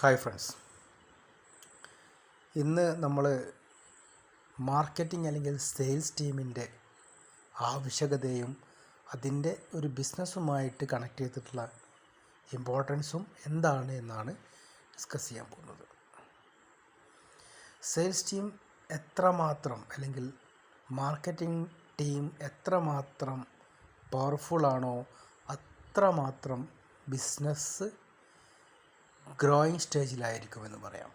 Hi friends. ഇന്ന് നമ്മൾ marketing അല്ലെങ്കിൽ സെയിൽസ് ടീമിന്റെ ആവശ്യകതയും അതിന്റെ ഒരു ബിസിനസ്സുമായിട്ട് കണക്ട് ചെയ്തിട്ടുള്ള ഇമ്പോർട്ടൻസും എന്താണ് എന്നാണ് ഡിസ്കസ് ചെയ്യാൻ പോകുന്നത്. സെയിൽസ് ടീം എത്രമാത്രം അല്ലെങ്കിൽ മാർക്കറ്റിംഗ് ടീം എത്രമാത്രം പവർഫുള്ളാണോ അത്രമാത്രം ബിസിനസ് ഗ്രോയിങ് സ്റ്റേജിലായിരിക്കുമെന്ന് പറയാം.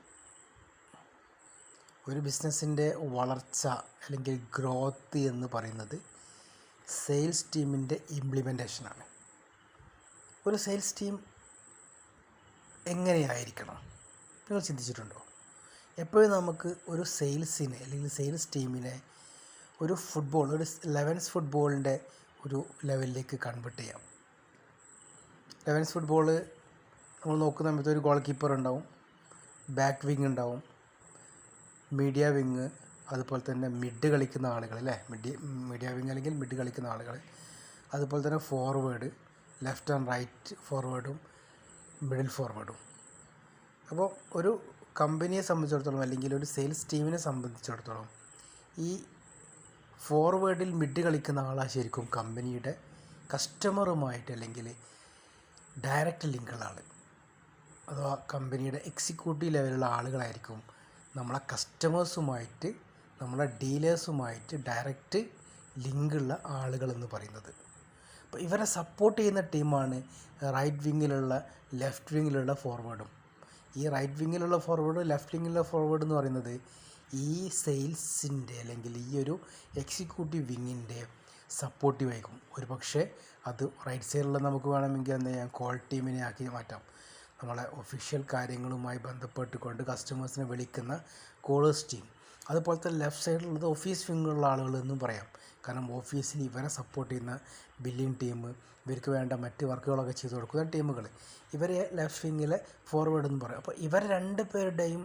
ഒരു ബിസിനസ്സിന്റെ വളർച്ച അല്ലെങ്കിൽ ഗ്രോത്ത് എന്ന് പറയുന്നത് സെയിൽസ് ടീമിന്റെ ഇംപ്ലിമെന്റേഷനാണ്. ഒരു സെയിൽസ് ടീം എങ്ങനെയായിരിക്കണം? നിങ്ങൾ ചിന്തിച്ചിട്ടുണ്ടോ? എപ്പോഴും നമുക്ക് ഒരു സെയിൽസിനെ അല്ലെങ്കിൽ സെയിൽസ് ടീമിനെ ഒരു ഫുട്ബോൾ ഒരു ലെവൻസ് ഫുട്ബോളിന്റെ ഒരു ലെവലിലേക്ക് കൺവേർട്ട് ചെയ്യാം. ലെവൻസ് ഫുട്ബോൾ നമ്മൾ നോക്കുന്ന സമയത്ത് ഒരു ഗോൾ കീപ്പർ ഉണ്ടാവും. ബാക്ക് വിങ് ഉണ്ടാവും. മീഡിയ വിങ് അതുപോലെ തന്നെ മിഡ് കളിക്കുന്ന ആളുകൾ അല്ലേ? മിഡ് മീഡിയ വിങ് അല്ലെങ്കിൽ മിഡ് കളിക്കുന്ന ആളുകൾ. അതുപോലെ തന്നെ ഫോർവേഡ് ലെഫ്റ്റ് ആൻഡ് റൈറ്റ് ഫോർവേഡും മിഡിൽ ഫോർവേഡും അപ്പോൾ ഒരു കമ്പനിയെ സംബന്ധിച്ചിടത്തോളം അല്ലെങ്കിൽ ഒരു സെയിൽസ് ടീമിനെ സംബന്ധിച്ചിടത്തോളം ഈ ഫോർവേഡിൽ മിഡ് കളിക്കുന്ന ആളാണ് ശരിക്കും കമ്പനിയുടെ കസ്റ്റമറുമായിട്ട് അല്ലെങ്കിൽ ഡയറക്റ്റ് ലിങ്കുള്ള ആൾ അഥവാ കമ്പനിയുടെ എക്സിക്യൂട്ടീവ് ലെവലുള്ള ആളുകളായിരിക്കും നമ്മളെ കസ്റ്റമേഴ്സുമായിട്ട് നമ്മളെ ഡീലേഴ്സുമായിട്ട് ഡയറക്റ്റ് ലിങ്കുള്ള ആളുകളെന്ന് പറയുന്നത്. അപ്പോൾ ഇവരെ സപ്പോർട്ട് ചെയ്യുന്ന ടീമാണ് റൈറ്റ് വിങ്ങിലുള്ള ലെഫ്റ്റ് വിങ്ങിലുള്ള ഫോർവേഡും ഈ റൈറ്റ് വിങ്ങിലുള്ള ഫോർവേഡും ലെഫ്റ്റ് വിങ്ങിലുള്ള ഫോർവേഡ് എന്ന് പറയുന്നത് ഈ സെയിൽസിന്റെ അല്ലെങ്കിൽ ഈ ഒരു എക്സിക്യൂട്ടീവ് വിങ്ങിന്റെ സപ്പോർട്ടീവ് ആയിരിക്കും. ഒരു പക്ഷേ അത് റൈറ്റ് സൈഡിലുള്ള നമുക്ക് വേണമെങ്കിൽ എന്താ ചെയ്യാം കോൾ ടീമിനെ ആക്കി മാറ്റാം. നമ്മളെ ഒഫീഷ്യൽ കാര്യങ്ങളുമായി ബന്ധപ്പെട്ടുകൊണ്ട് കസ്റ്റമേഴ്സിനെ വിളിക്കുന്ന കോളേഴ്സ് ടീം അതുപോലെ തന്നെ ലെഫ്റ്റ് സൈഡിലുള്ളത് ഓഫീസ് വിങ്ങുള്ള ആളുകൾ എന്നും പറയാം. കാരണം ഓഫീസിൽ ഇവരെ സപ്പോർട്ട് ചെയ്യുന്ന ബില്ലിംഗ് ടീം ഇവർക്ക് വേണ്ട മറ്റ് വർക്കുകളൊക്കെ ചെയ്തു കൊടുക്കുന്ന ടീമുകൾ ഇവരെ ലെഫ്റ്റ് വിങ്ങിലെ ഫോർവേഡ് എന്ന് പറയും. അപ്പോൾ ഇവർ രണ്ട് പേരുടെയും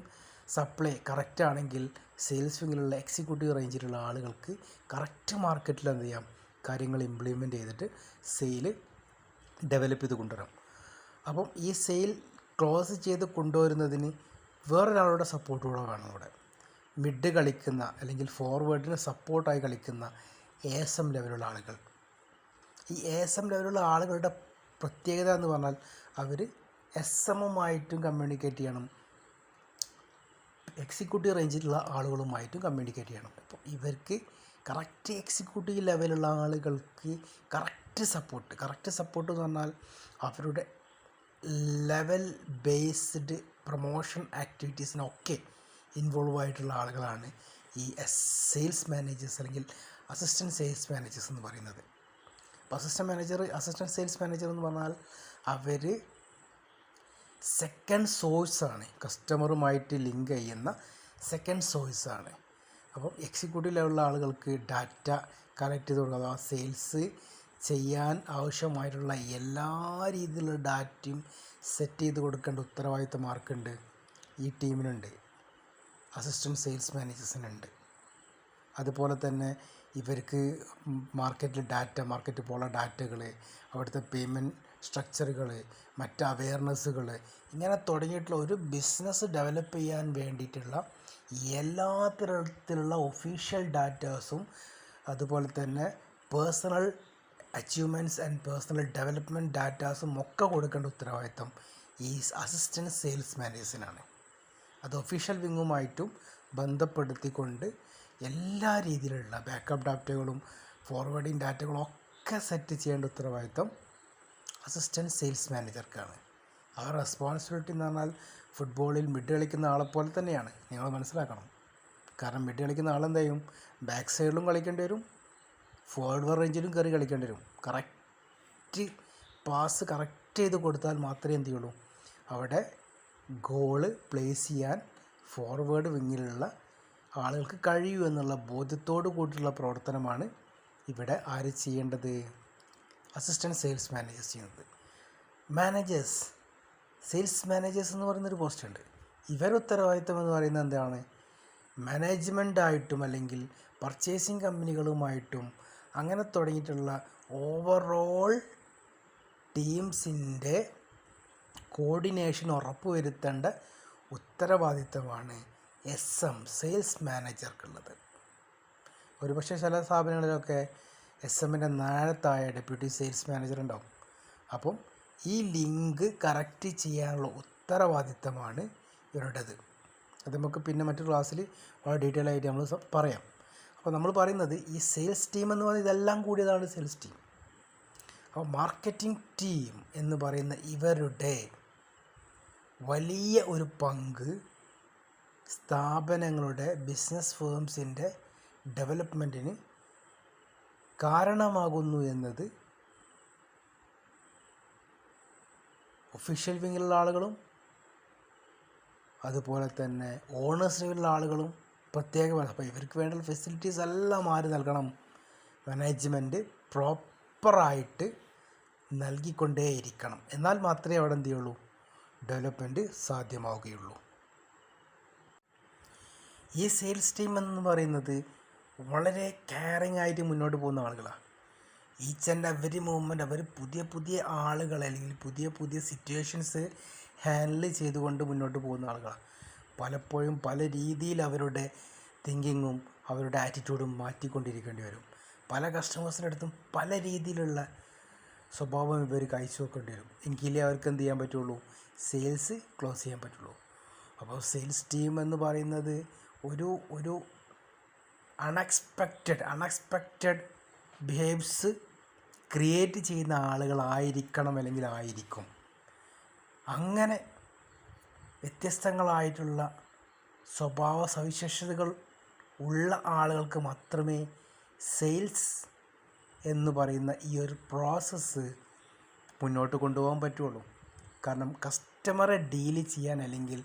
സപ്ലൈ കറക്റ്റ് ആണെങ്കിൽ സെയിൽസ് വിങ്ങിലുള്ള എക്സിക്യൂട്ടീവ് റേഞ്ചിലുള്ള ആളുകൾക്ക് കറക്റ്റ് മാർക്കറ്റിൽ എന്ത് ചെയ്യാം? കാര്യങ്ങൾ ഇംപ്ലിമെന്റ് ചെയ്തിട്ട് സെയിൽ ഡെവലപ്പ് ചെയ്ത് കൊണ്ടുവരാം. അപ്പം ഈ സെയിൽ ക്ലോസ് ചെയ്ത് കൊണ്ടുവരുന്നതിന് വേറൊരാളുടെ സപ്പോർട്ട് കൂടെ വേണം ഇവിടെ. മിഡ് കളിക്കുന്ന അല്ലെങ്കിൽ ഫോർവേഡിന് സപ്പോർട്ടായി കളിക്കുന്ന എ എസ് എം ലെവലുള്ള ആളുകൾ. ഈ എ എസ് എം ലെവലുള്ള ആളുകളുടെ പ്രത്യേകത എന്ന് പറഞ്ഞാൽ അവർ എസ് എമ്മുമായിട്ടും കമ്മ്യൂണിക്കേറ്റ് ചെയ്യണം. എക്സിക്യൂട്ടീവ് റേഞ്ചിലുള്ള ആളുകളുമായിട്ടും കമ്മ്യൂണിക്കേറ്റ് ചെയ്യണം. അപ്പോൾ ഇവർക്ക് കറക്റ്റ് എക്സിക്യൂട്ടീവ് ലെവലുള്ള ആളുകൾക്ക് കറക്റ്റ് സപ്പോർട്ട് കറക്റ്റ് സപ്പോർട്ട് എന്ന് പറഞ്ഞാൽ അവരുടെ ലെവൽ ബേസ്ഡ് പ്രൊമോഷൻ ആക്ടിവിറ്റീസിനൊക്കെ ഇൻവോൾവ് ആയിട്ടുള്ള ആളുകളാണ് ഈ സെയിൽസ് മാനേജേഴ്സ് അല്ലെങ്കിൽ അസിസ്റ്റന്റ് സെയിൽസ് മാനേജേഴ്സ് എന്ന് പറയുന്നത്. അപ്പോൾ assistant manager assistant sales manager എന്ന് പറഞ്ഞാൽ അവർ സെക്കൻഡ് സോഴ്സാണ് കസ്റ്റമറുമായിട്ട് ലിങ്ക് ചെയ്യുന്ന സെക്കൻഡ് സോഴ്സാണ് അപ്പം എക്സിക്യൂട്ടീവ് ലെവലിലുള്ള ആളുകൾക്ക് ഡാറ്റ കളക്ട് ചെയ്ത് അഥവാ സെയിൽസ് ചെയ്യാൻ ആവശ്യമായിട്ടുള്ള എല്ലാ രീതിയിലുള്ള ഡാറ്റയും സെറ്റ് ചെയ്ത് കൊടുക്കേണ്ട ഉത്തരവാദിത്തം ആർക്കുണ്ട് ഈ ടീമിനുണ്ട്. അസിസ്റ്റന്റ് സെയിൽസ് മാനേജേഴ്സിനുണ്ട് അതുപോലെ തന്നെ ഇവർക്ക് മാർക്കറ്റിൽ ഡാറ്റ മാർക്കറ്റിൽ പോലുള്ള ഡാറ്റകൾ അവിടുത്തെ പേയ്മെന്റ് സ്ട്രക്ചറുകൾ മറ്റ് അവെയർനെസ്സുകൾ ഇങ്ങനെ തുടങ്ങിയിട്ടുള്ള ഒരു ബിസിനസ് ഡെവലപ്പ് ചെയ്യാൻ വേണ്ടിയിട്ടുള്ള എല്ലാ തരത്തിലുള്ള ഒഫീഷ്യൽ ഡാറ്റാസും അതുപോലെ തന്നെ personal achievements and personal development ഡാറ്റാസും ഒക്കെ കൊടുക്കേണ്ട ഉത്തരവാദിത്തം ഈ അസിസ്റ്റന്റ് സെയിൽസ് മാനേജേഴ്സിനാണ് അത് ഒഫീഷ്യൽ വിങ്ങുമായിട്ടും ബന്ധപ്പെടുത്തിക്കൊണ്ട് എല്ലാ രീതിയിലുള്ള ബാക്കപ്പ് ഡാറ്റകളും ഫോർവേഡിങ് ഡാറ്റകളും ഒക്കെ സെറ്റ് ചെയ്യേണ്ട ഉത്തരവാദിത്തം അസിസ്റ്റന്റ് സെയിൽസ് മാനേജർക്കാണ് ആ റെസ്പോൺസിബിലിറ്റി എന്ന് പറഞ്ഞാൽ ഫുട്ബോളിൽ മിഡ് കളിക്കുന്ന ആളെപ്പോലെ തന്നെയാണ്. നിങ്ങൾ മനസ്സിലാക്കണം. കാരണം മിഡ് കളിക്കുന്ന ആളെന്ത് ചെയ്യും? ബാക്ക് സൈഡിലും കളിക്കേണ്ടി വരും. ഫോർവേഡ് റേഞ്ചിലും കയറി കളിക്കേണ്ടി വരും. കറക്റ്റ് പാസ് കറക്റ്റ് ചെയ്ത് കൊടുത്താൽ മാത്രമേ എന്ത് ചെയ്യുള്ളൂ? അവിടെ ഗോൾ പ്ലേസ് ചെയ്യാൻ ഫോർവേഡ് വിങ്ങിലുള്ള ആളുകൾക്ക് കഴിയൂ എന്നുള്ള ബോധ്യത്തോടു കൂടിയുള്ള പ്രവർത്തനമാണ് ഇവിടെ ആര് ചെയ്യേണ്ടത്? അസിസ്റ്റന്റ് സെയിൽസ് മാനേജേഴ്സ് ചെയ്യുന്നത്. മാനേജേഴ്സ് സെയിൽസ് മാനേജേഴ്സ് എന്ന് പറയുന്നൊരു പോസ്റ്റ് ഉണ്ട്. ഇവരുടെ ഉത്തരവാദിത്തം എന്ന് പറയുന്നത് എന്താണ്? മാനേജ്മെന്റായിട്ടും അല്ലെങ്കിൽ പർച്ചേസിങ് കമ്പനികളുമായിട്ടും അങ്ങനെ തുടങ്ങിയിട്ടുള്ള ഓവറോൾ ടീംസിന്റെ കോർഡിനേഷൻ ഉറപ്പുവരുത്തേണ്ട ഉത്തരവാദിത്തമാണ് എസ് എം സെയിൽസ് മാനേജർക്കുള്ളത് ഒരുപക്ഷെ ചില സ്ഥാപനങ്ങളിലൊക്കെ എസ് എമ്മിന്റെ നാഴത്തായ ഡെപ്യൂട്ടി സെയിൽസ് മാനേജർ ഉണ്ടാവും. അപ്പം ഈ ലിങ്ക് കറക്റ്റ് ചെയ്യാനുള്ള ഉത്തരവാദിത്തമാണ് ഇവരുടേത്. അത് നമുക്ക് പിന്നെ മറ്റു ക്ലാസ്സിൽ വളരെ ഡീറ്റെയിൽ ആയിട്ട് നമ്മൾ പറയാം. അപ്പോൾ നമ്മൾ പറയുന്നത് ഈ സെയിൽസ് ടീം എന്ന് പറയുന്നത് ഇതെല്ലാം കൂടിയതാണ് സെയിൽസ് ടീം അപ്പോൾ മാർക്കറ്റിംഗ് ടീം എന്ന് പറയുന്ന ഇവരുടെ വലിയ ഒരു പങ്ക് സ്ഥാപനങ്ങളുടെ ബിസിനസ് ഫേംസിന്റെ ഡെവലപ്മെന്റിന് കാരണമാകുന്നു എന്നത് ഒഫീഷ്യൽ വിങ്ങിലുള്ള ആളുകളും അതുപോലെ തന്നെ ഓണേഴ്സ് വിങ്ങിലുള്ള ആളുകളും പ്രത്യേകമാണ്. അപ്പോൾ ഇവർക്ക് വേണ്ട ഫെസിലിറ്റീസ് എല്ലാം ആര് നൽകണം? മാനേജ്മെന്റ് പ്രോപ്പറായിട്ട് നൽകിക്കൊണ്ടേയിരിക്കണം. എന്നാൽ മാത്രമേ അവിടെ എന്ത് ചെയ്യുള്ളൂ? ഡെവലപ്മെന്റ് സാധ്യമാവുകയുള്ളൂ. ഈ സെയിൽസ് ടീം എന്ന് പറയുന്നത് വളരെ കെയറിങ് ആയിട്ട് മുന്നോട്ട് പോകുന്ന ആളുകളാണ് ഈച്ച് ആൻഡ് എവരി മൂവ്മെന്റ് അവർ പുതിയ പുതിയ ആളുകൾ അല്ലെങ്കിൽ പുതിയ പുതിയ സിറ്റുവേഷൻസ് ഹാൻഡിൽ ചെയ്തുകൊണ്ട് മുന്നോട്ട് പോകുന്ന ആളുകളാണ് പലപ്പോഴും പല രീതിയിൽ അവരുടെ തിങ്കിങ്ങും അവരുടെ ആറ്റിറ്റ്യൂഡും മാറ്റിക്കൊണ്ടിരിക്കേണ്ടി വരും. പല കസ്റ്റമേഴ്സിന്റെ അടുത്തും പല രീതിയിലുള്ള സ്വഭാവം ഇവർ വെക്കേണ്ടി വരും. എങ്കിലേ അവർക്ക് എന്ത് ചെയ്യാൻ പറ്റുള്ളൂ? സെയിൽസ് ക്ലോസ് ചെയ്യാൻ പറ്റുള്ളൂ. അപ്പോൾ സെയിൽസ് ടീം എന്ന് പറയുന്നത് ഒരു ഒരു അൺഎക്സ്പെക്റ്റഡ് അൺഎക്സ്പെക്റ്റഡ് ബിഹേവ്സ് ക്രിയേറ്റ് ചെയ്യുന്ന ആളുകളായിരിക്കണം അല്ലെങ്കിൽ ആയിരിക്കും. അങ്ങനെ വ്യത്യസ്തങ്ങളായിട്ടുള്ള സ്വഭാവ സവിശേഷതകൾ ഉള്ള ആളുകൾക്ക് മാത്രമേ സെയിൽസ് എന്ന് പറയുന്ന ഈ ഒരു പ്രോസസ്സ് മുന്നോട്ട് കൊണ്ടുപോകാൻ പറ്റുള്ളൂ. കാരണം കസ്റ്റമറെ ഡീൽ ചെയ്യാൻ അല്ലെങ്കിൽ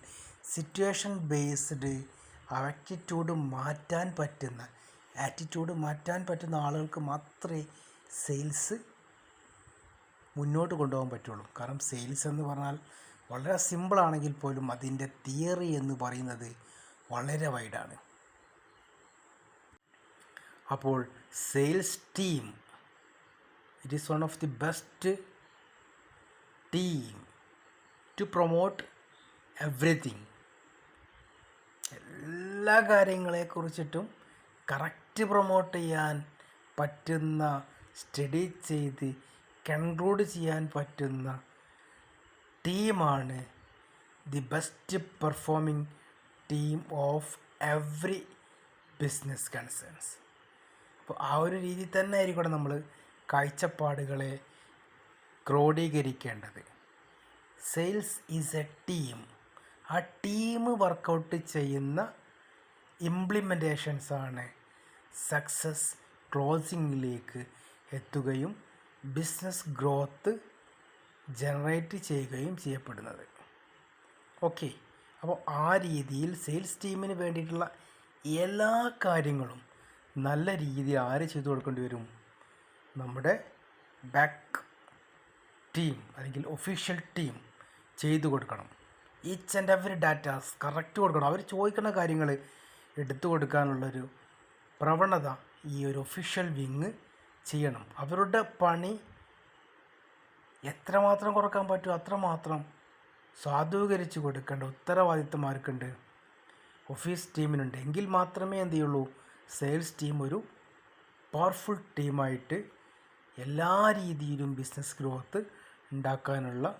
സിറ്റുവേഷൻ ബേസ്ഡ് ആറ്റിറ്റ്യൂഡ് മാറ്റാൻ പറ്റുന്ന ആറ്റിറ്റ്യൂഡ് മാറ്റാൻ പറ്റുന്ന ആളുകൾക്ക് മാത്രമേ സെയിൽസ് മുന്നോട്ട് കൊണ്ടുപോകാൻ പറ്റുള്ളൂ. കാരണം സെയിൽസ് എന്ന് പറഞ്ഞാൽ വളരെ സിമ്പിളാണെങ്കിൽ പോലും അതിന്റെ തിയറി എന്ന് പറയുന്നത് വളരെ വൈഡാണ്. അപ്പോൾ sales team it is one of the best team to promote everything എല്ലാ കാര്യങ്ങളെക്കുറിച്ചിട്ടും കറക്റ്റ് പ്രൊമോട്ട് ചെയ്യാൻ പറ്റുന്ന സ്റ്റഡി ചെയ്ത് കൺക്ലൂഡ് ചെയ്യാൻ പറ്റുന്ന ടീമാണ് the best performing team of every business concerns. അപ്പോൾ ആ ഒരു രീതിയിൽ തന്നെ ആയിരിക്കണം നമ്മൾ കാഴ്ചപ്പാടുകളെ ക്രോഡീകരിക്കേണ്ടത്. Sales is a team. ആ ടീം വർക്കൗട്ട് ചെയ്യുന്ന ഇംപ്ലിമെന്റേഷൻസാണ് സക്സസ് ക്ലോസിങ്ങിലേക്ക് എത്തുകയും ബിസിനസ് ഗ്രോത്ത് ജനറേറ്റ് ചെയ്യുകയും ചെയ്യപ്പെടുന്നത്. ഓക്കെ. അപ്പോൾ ആ രീതിയിൽ സെയിൽസ് ടീമിന് വേണ്ടിയിട്ടുള്ള എല്ലാ കാര്യങ്ങളും നല്ല രീതിയിൽ ആര് ചെയ്തു കൊടുക്കേണ്ടി വരും? നമ്മുടെ ബാക്ക് ടീം അല്ലെങ്കിൽ ഒഫീഷ്യൽ ടീം ചെയ്തു കൊടുക്കണം. Each and every datas correct കൊടുക്കണം. അവർ ചോദിക്കുന്ന കാര്യങ്ങൾ എടുത്തു കൊടുക്കാനുള്ളൊരു പ്രവണത ഈ ഒരു ഒഫീഷ്യൽ വിങ് ചെയ്യണം. അവരുടെ പണി എത്രമാത്രം കുറയ്ക്കാൻ പറ്റുമോ അത്രമാത്രം സാധൂകരിച്ച് കൊടുക്കേണ്ട ഉത്തരവാദിത്തം ആർക്കുണ്ട് ഓഫീസ് ടീമിനുണ്ട്. എങ്കിൽ മാത്രമേ എന്ത് ചെയ്യുള്ളൂ? സെയിൽസ് ടീം ഒരു പവർഫുൾ ടീമായിട്ട് എല്ലാ രീതിയിലും ബിസിനസ് ഗ്രോത്ത് ഉണ്ടാക്കാനുള്ള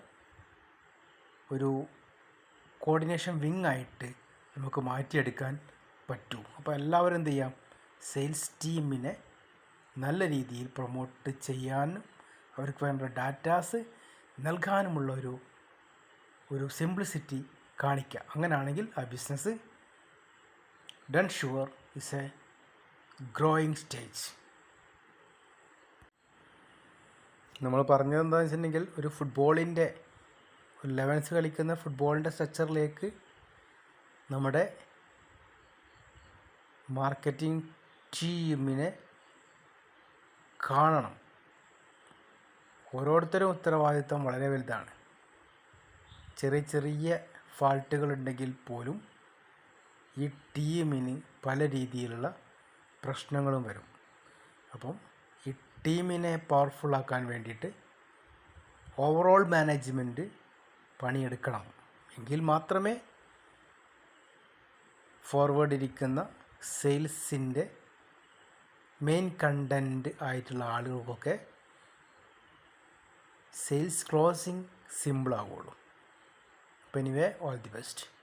ഒരു കോർഡിനേഷൻ വിങ് ആയിട്ട് നമുക്ക് മാറ്റിയെടുക്കാൻ പറ്റൂ. അപ്പോൾ എല്ലാവരും എന്ത് ചെയ്യാം? സെയിൽസ് ടീമിനെ നല്ല രീതിയിൽ പ്രൊമോട്ട് ചെയ്യാനും അവർക്ക് വേണ്ട ഡാറ്റാസ് നൽകാനുമുള്ള ഒരു ഒരു സിംപ്ലിസിറ്റി കാണിക്കുക. അങ്ങനെയാണെങ്കിൽ ആ business done sure is a growing stage. നമ്മൾ പറഞ്ഞത് എന്താണെന്ന് വെച്ചിട്ടുണ്ടെങ്കിൽ ഒരു ഫുട്ബോളിന്റെ ഒരു ലെവൻസ് കളിക്കുന്ന ഫുട്ബോളിന്റെ സ്ട്രക്ചറിലേക്ക് നമ്മുടെ മാർക്കറ്റിംഗ് ടീമിനെ കാണണം. ഓരോരുത്തരും ഉത്തരവാദിത്വം വളരെ വലുതാണ്. ചെറിയ ചെറിയ ഫാൾട്ടുകളുണ്ടെങ്കിൽ പോലും ഈ ടീമിന് പല രീതിയിലുള്ള പ്രശ്നങ്ങളും വരും. അപ്പം ഈ ടീമിനെ പവർഫുള്ളാക്കാൻ വേണ്ടിയിട്ട് ഓവറോൾ മാനേജ്മെന്റ് പണിയെടുക്കണം. എങ്കിൽ മാത്രമേ ഫോർവേഡ് ഇരിക്കുന്ന സെയിൽസിന്റെ മെയിൻ കണ്ടന്റ് ആയിട്ടുള്ള ആളുകൾക്കൊക്കെ സെയിൽസ് ക്ലോസിങ് സിമ്പിൾ ആവുള്ളൂ. അപ്പോൾ എനിവേ ഓൾ ദി ബെസ്റ്റ്